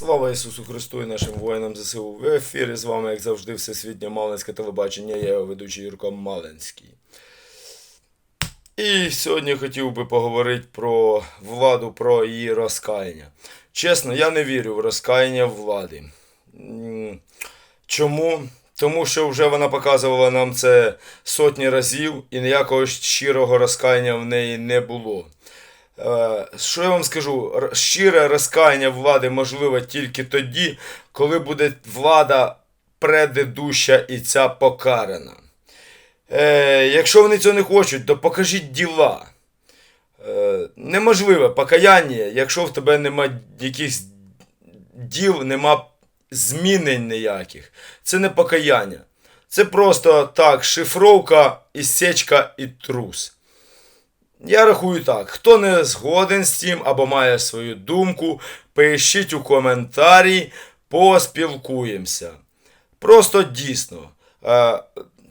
Слава Ісусу Христу і нашим воїнам ЗСУ. В ефірі з вами, як завжди, Всесвітнє Малинське телебачення. Я його ведучий Юрко Малинський. І сьогодні хотів би поговорити про владу, про її розкаяння. Чесно, я не вірю в розкаяння влади. Чому? Тому що вже вона показувала нам це сотні разів, і ніякого щирого розкаяння в неї не було. Е, Що я вам скажу? Щире розкаяння влади можливе тільки тоді, коли буде влада предыдуща і ця покарана. Е, якщо вони цього не хочуть, то покажіть діла. Е, неможливе покаяння, якщо в тебе нема якихось діл, нема змінень ніяких. Це не покаяння. Це просто так, шифровка, ісечка і трус. Я рахую так. Хто не згоден з цим або має свою думку, пишіть у коментарі, поспілкуємося. Просто дійсно. Е,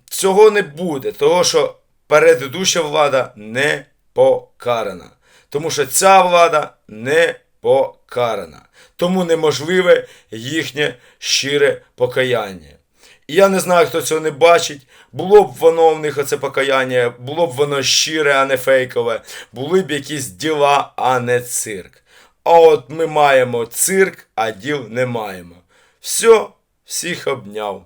цього не буде, того що передидуща влада не покарана. Тому що ця влада не покарана. Тому неможливе їхнє щире покаяння. І я не знаю, хто цього не бачить. Було б воно в них оце покаяння, було б воно щире, а не фейкове, були б якісь діла, а не цирк. А от ми маємо цирк, а діл не маємо. Все, всіх обняв.